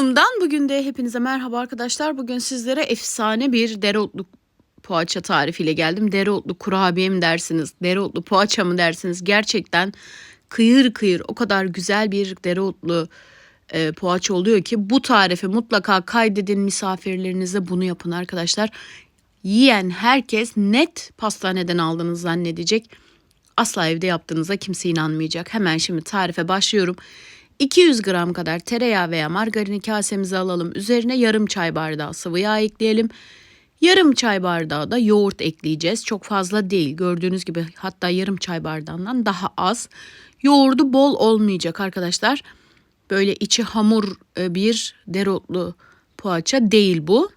Kanalımdan bugün de hepinize merhaba arkadaşlar. Bugün sizlere efsane bir dereotlu poğaça tarifiyle geldim. Dereotlu kurabiye mi dersiniz, dereotlu poğaça mı dersiniz? Gerçekten kıyır kıyır o kadar güzel bir dereotlu e, poğaça oluyor ki bu tarifi mutlaka kaydedin misafirlerinize bunu yapın arkadaşlar. Yiyen herkes net pastaneden aldığınızı zannedecek. Asla evde yaptığınıza kimse inanmayacak. Hemen şimdi tarife başlıyorum. 200 gram kadar tereyağı veya margarini kasemize alalım. Üzerine yarım çay bardağı sıvı yağ ekleyelim. Yarım çay bardağı da yoğurt ekleyeceğiz. Çok fazla değil. Gördüğünüz gibi hatta yarım çay bardağından daha az. Yoğurdu bol olmayacak arkadaşlar. Böyle içi hamur e, bir dereotlu poğaça değil bu.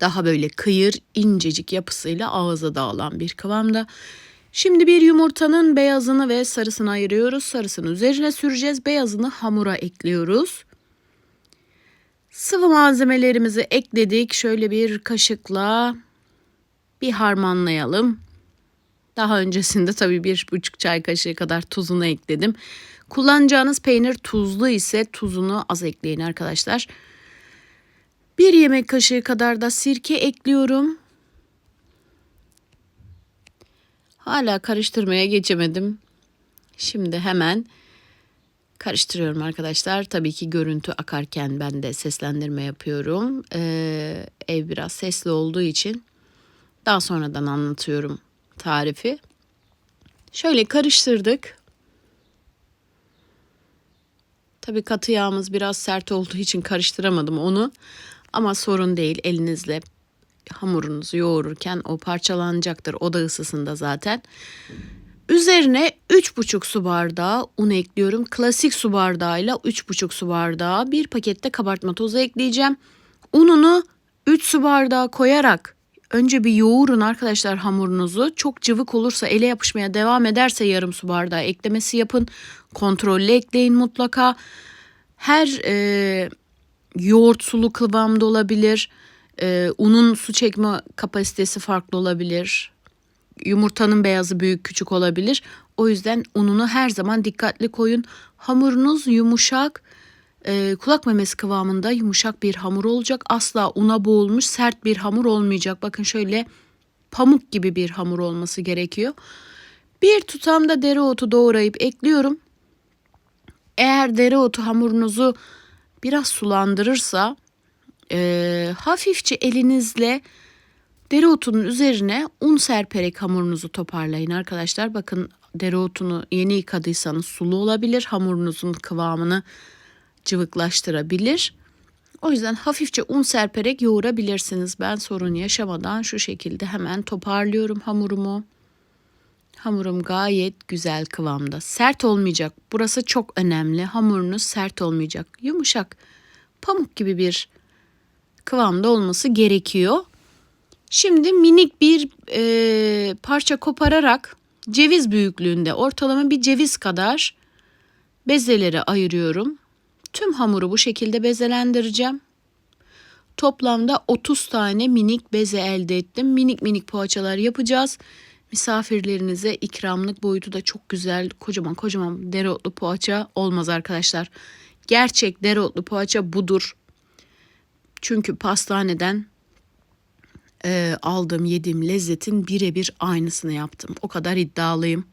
Daha böyle kıyır incecik yapısıyla ağza dağılan bir kıvamda. Şimdi bir yumurtanın beyazını ve sarısını ayırıyoruz. Sarısını üzerine süreceğiz. Beyazını hamura ekliyoruz. Sıvı malzemelerimizi ekledik. Şöyle bir kaşıkla bir harmanlayalım. Daha öncesinde tabii bir buçuk çay kaşığı kadar tuzunu ekledim. Kullanacağınız peynir tuzlu ise tuzunu az ekleyin arkadaşlar. Bir yemek kaşığı kadar da sirke ekliyorum. Hala karıştırmaya geçemedim. Şimdi hemen karıştırıyorum arkadaşlar. Tabii ki görüntü akarken ben de seslendirme yapıyorum. Ee, ev biraz sesli olduğu için daha sonradan anlatıyorum tarifi. Şöyle karıştırdık. Tabii katı yağımız biraz sert olduğu için karıştıramadım onu. Ama sorun değil elinizle hamurunuzu yoğururken o parçalanacaktır oda ısısında zaten. Üzerine 3,5 su bardağı un ekliyorum. Klasik su bardağıyla 3,5 su bardağı bir pakette kabartma tozu ekleyeceğim. Ununu 3 su bardağı koyarak önce bir yoğurun arkadaşlar hamurunuzu. Çok cıvık olursa ele yapışmaya devam ederse yarım su bardağı eklemesi yapın. Kontrollü ekleyin mutlaka. Her e, yoğurt sulu kıvamda olabilir. Ee, unun su çekme kapasitesi farklı olabilir. Yumurtanın beyazı büyük küçük olabilir. O yüzden ununu her zaman dikkatli koyun. Hamurunuz yumuşak, e, kulak memesi kıvamında yumuşak bir hamur olacak. Asla una boğulmuş sert bir hamur olmayacak. Bakın şöyle pamuk gibi bir hamur olması gerekiyor. Bir tutam da dereotu doğrayıp ekliyorum. Eğer dereotu hamurunuzu biraz sulandırırsa e, hafifçe elinizle dereotunun üzerine un serperek hamurunuzu toparlayın arkadaşlar. Bakın dereotunu yeni yıkadıysanız sulu olabilir. Hamurunuzun kıvamını cıvıklaştırabilir. O yüzden hafifçe un serperek yoğurabilirsiniz. Ben sorun yaşamadan şu şekilde hemen toparlıyorum hamurumu. Hamurum gayet güzel kıvamda. Sert olmayacak. Burası çok önemli. Hamurunuz sert olmayacak. Yumuşak, pamuk gibi bir kıvamda olması gerekiyor. Şimdi minik bir e, parça kopararak ceviz büyüklüğünde ortalama bir ceviz kadar bezeleri ayırıyorum. Tüm hamuru bu şekilde bezelendireceğim. Toplamda 30 tane minik beze elde ettim. Minik minik poğaçalar yapacağız. Misafirlerinize ikramlık boyutu da çok güzel kocaman kocaman dereotlu poğaça olmaz arkadaşlar. Gerçek dereotlu poğaça budur. Çünkü pastaneden e, aldığım yediğim lezzetin birebir aynısını yaptım. O kadar iddialıyım.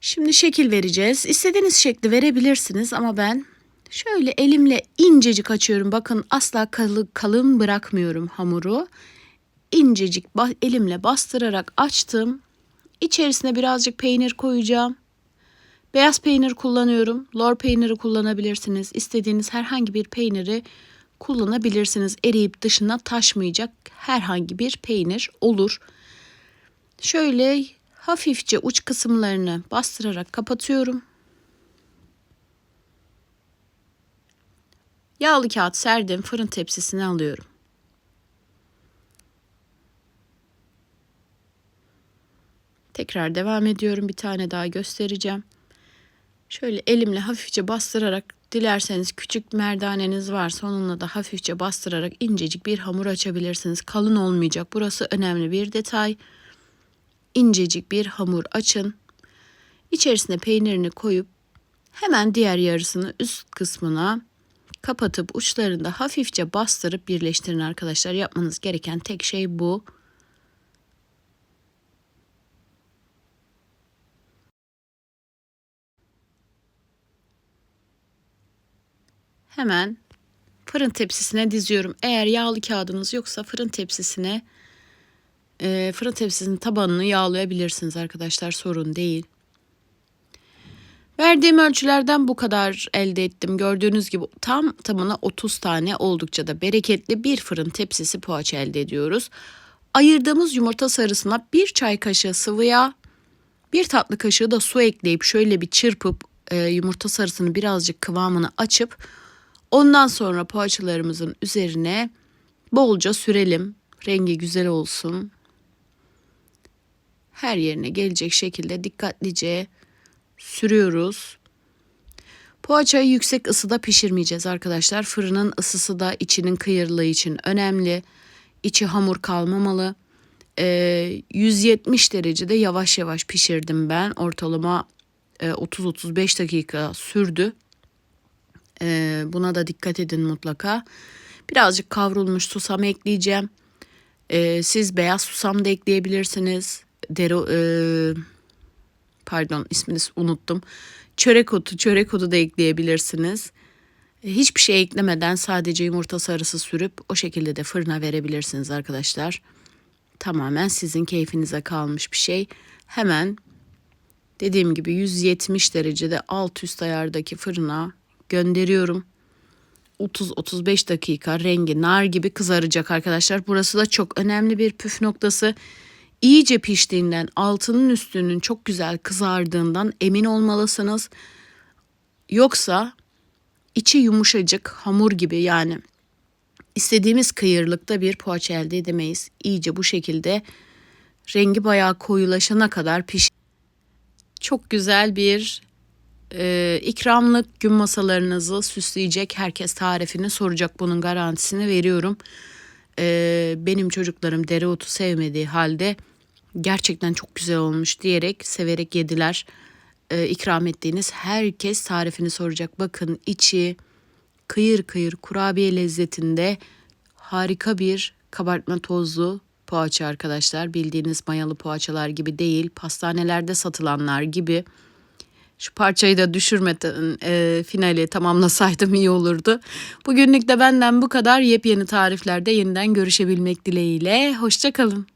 Şimdi şekil vereceğiz. İstediğiniz şekli verebilirsiniz ama ben şöyle elimle incecik açıyorum. Bakın asla kalın, kalın bırakmıyorum hamuru. İncecik elimle bastırarak açtım. İçerisine birazcık peynir koyacağım. Beyaz peynir kullanıyorum. Lor peyniri kullanabilirsiniz. İstediğiniz herhangi bir peyniri kullanabilirsiniz. Eriyip dışına taşmayacak herhangi bir peynir olur. Şöyle hafifçe uç kısımlarını bastırarak kapatıyorum. Yağlı kağıt serdim fırın tepsisine alıyorum. Tekrar devam ediyorum. Bir tane daha göstereceğim. Şöyle elimle hafifçe bastırarak Dilerseniz küçük merdaneniz varsa onunla da hafifçe bastırarak incecik bir hamur açabilirsiniz. Kalın olmayacak. Burası önemli bir detay. İncecik bir hamur açın. İçerisine peynirini koyup hemen diğer yarısını üst kısmına Kapatıp uçlarını da hafifçe bastırıp birleştirin arkadaşlar. Yapmanız gereken tek şey bu. Hemen fırın tepsisine diziyorum. Eğer yağlı kağıdınız yoksa fırın tepsisine e, fırın tepsisinin tabanını yağlayabilirsiniz arkadaşlar sorun değil. Verdiğim ölçülerden bu kadar elde ettim. Gördüğünüz gibi tam tamına 30 tane oldukça da bereketli bir fırın tepsisi poğaça elde ediyoruz. Ayırdığımız yumurta sarısına bir çay kaşığı sıvı yağ, bir tatlı kaşığı da su ekleyip şöyle bir çırpıp e, yumurta sarısını birazcık kıvamını açıp ondan sonra poğaçalarımızın üzerine bolca sürelim. Rengi güzel olsun. Her yerine gelecek şekilde dikkatlice sürüyoruz. Poğaçayı yüksek ısıda pişirmeyeceğiz arkadaşlar. Fırının ısısı da içinin kıyırlığı için önemli. İçi hamur kalmamalı. Ee, 170 derecede yavaş yavaş pişirdim ben. Ortalama e, 30-35 dakika sürdü. Ee, buna da dikkat edin mutlaka. Birazcık kavrulmuş susam ekleyeceğim. Ee, siz beyaz susam da ekleyebilirsiniz. Dero, e, pardon ismini unuttum. Çörek otu, çörek otu da ekleyebilirsiniz. E, Hiçbir şey eklemeden sadece yumurta sarısı sürüp o şekilde de fırına verebilirsiniz arkadaşlar. Tamamen sizin keyfinize kalmış bir şey. Hemen dediğim gibi 170 derecede alt üst ayardaki fırına gönderiyorum. 30-35 dakika rengi nar gibi kızaracak arkadaşlar. Burası da çok önemli bir püf noktası. İyice piştiğinden altının üstünün çok güzel kızardığından emin olmalısınız. Yoksa içi yumuşacık hamur gibi yani istediğimiz kıyırlıkta bir poğaça elde edemeyiz. İyice bu şekilde rengi bayağı koyulaşana kadar piş. Çok güzel bir e, ikramlık gün masalarınızı süsleyecek herkes tarifini soracak bunun garantisini veriyorum. E, benim çocuklarım dereotu sevmediği halde gerçekten çok güzel olmuş diyerek severek yediler. E, ikram ettiğiniz herkes tarifini soracak. Bakın içi kıyır kıyır kurabiye lezzetinde harika bir kabartma tozlu poğaça arkadaşlar. Bildiğiniz mayalı poğaçalar gibi değil, pastanelerde satılanlar gibi. Şu parçayı da düşürmeden e, finali tamamlasaydım iyi olurdu. Bugünlük de benden bu kadar. Yepyeni tariflerde yeniden görüşebilmek dileğiyle. Hoşçakalın.